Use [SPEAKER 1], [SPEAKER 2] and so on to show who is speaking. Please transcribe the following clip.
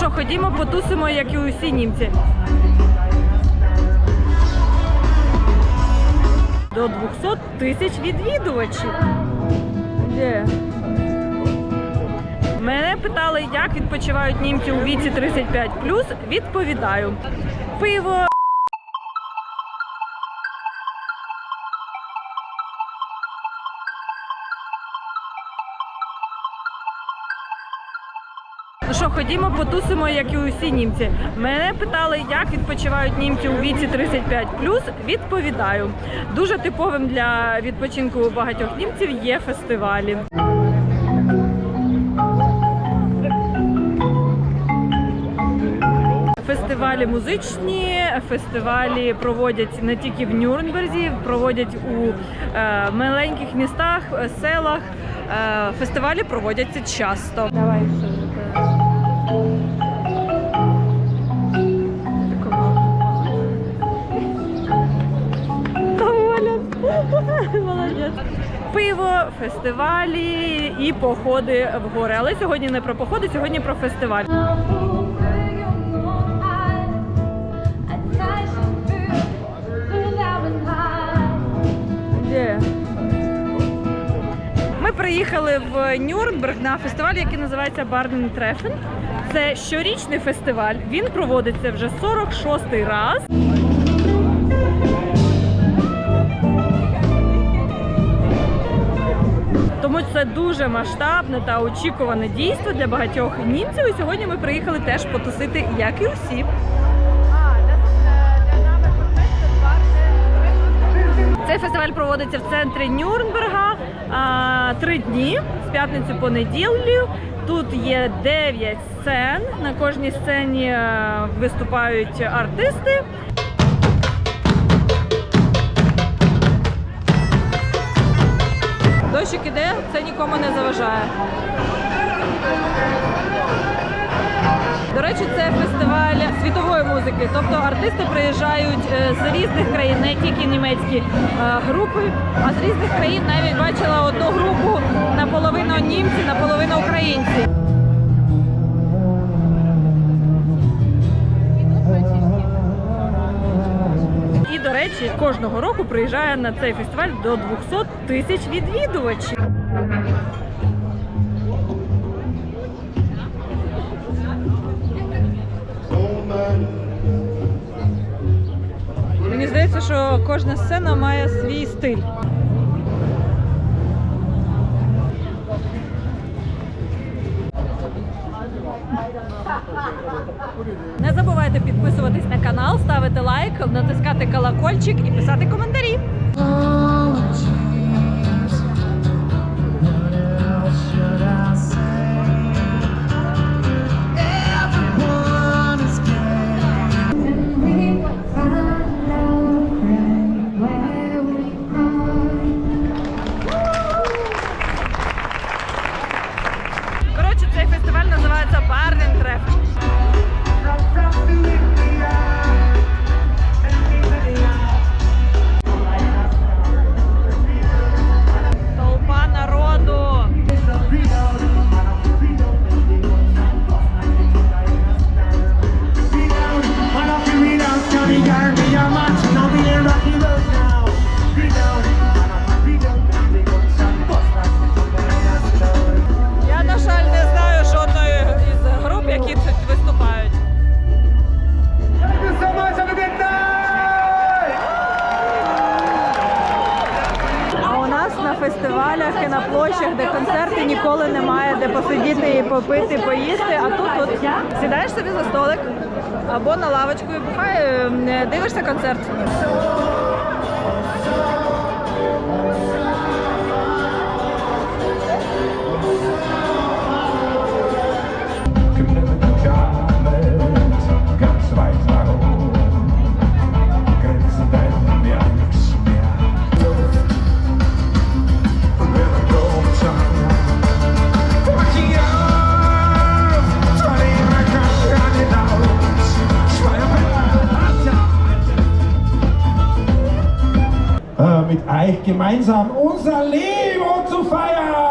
[SPEAKER 1] що, ходімо, потусимо, як і усі німці. До 200 тисяч відвідувачів. Де? Мене питали, як відпочивають німці у віці 35 Відповідаю. Пиво. Ходімо, потусимо, як і усі німці. Мене питали, як відпочивають німці у віці 35 Відповідаю. Дуже типовим для відпочинку багатьох німців є фестивалі. Фестивалі музичні, фестивалі проводять не тільки в Нюрнберзі, проводять у е, маленьких містах, селах. Е, фестивалі проводяться часто. Давай Пиво, фестивалі і походи в гори. Але сьогодні не про походи, сьогодні про фестиваль. Ми приїхали в Нюрнберг на фестиваль, який називається Барден Трефен. Це щорічний фестиваль. Він проводиться вже 46-й раз. Тому це дуже масштабне та очікуване дійство для багатьох німців. І сьогодні ми приїхали теж потусити, як і усі. Цей фестиваль проводиться в центрі Нюрнберга а, три дні з п'ятниці по неділю. Тут є 9 сцен. На кожній сцені е, виступають артисти. Дощик іде, це нікому не заважає. До речі, це фестиваль світової музики. Тобто артисти приїжджають е, з різних країн, не тільки німецькі е, групи, а з різних країн навіть бачила одну групу наполовину німці, наполовину українці. Речі, кожного року приїжджає на цей фестиваль до 200 тисяч відвідувачів. Мені здається, що кожна сцена має свій стиль. Підписуватись на канал, ставити лайк, натискати колокольчик і писати коментарі. Фестивалях і на площах, де концерти ніколи немає, де посидіти і попити, поїсти. А тут от сідаєш собі за столик або на лавочку і бухає, дивишся концерт.
[SPEAKER 2] Euch gemeinsam unser Leben zu feiern.